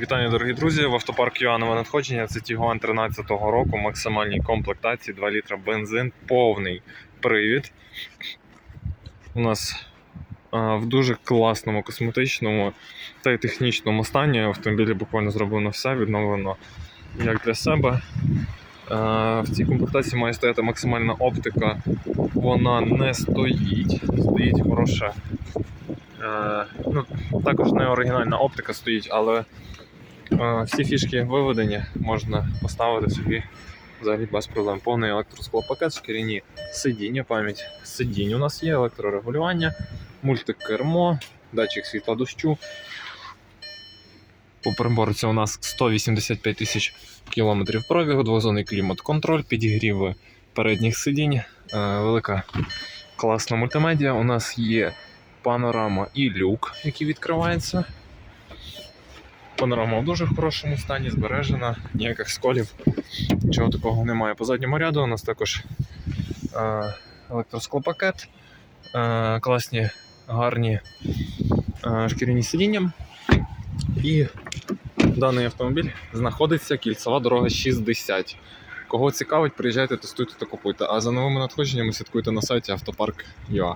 Вітання, дорогі друзі! В автопарк Юанове надходження. Це Тігуан 13-го року, максимальній комплектації, 2 літра бензин, повний привід. У нас а, в дуже класному косметичному та й технічному стані. Автомобілі буквально зроблено все, відновлено як для себе. А, в цій комплектації має стояти максимальна оптика. Вона не стоїть, стоїть хороша. Е, ну, також не оригінальна оптика стоїть, але е, всі фішки виведені, можна поставити собі взагалі без проблем. Повний електросклопакет, шкіряні сидіння, пам'ять сидінь у нас є, електрорегулювання, мультикермо, датчик світла дощу. По приборці у нас 185 тисяч кілометрів пробігу, двозонний клімат-контроль, підігріви передніх сидінь, е, велика класна мультимедіа. У нас є панорама і люк, який відкривається. Панорама в дуже хорошому стані, збережена, ніяких сколів, нічого такого немає. По задньому ряду у нас також е, електросклопакет, е, класні гарні е, шкіряні сидіння. І даний автомобіль знаходиться кільцева дорога 60. Кого цікавить, приїжджайте, тестуйте та купуйте. А за новими надходженнями слідкуйте на сайті автопарк.ua.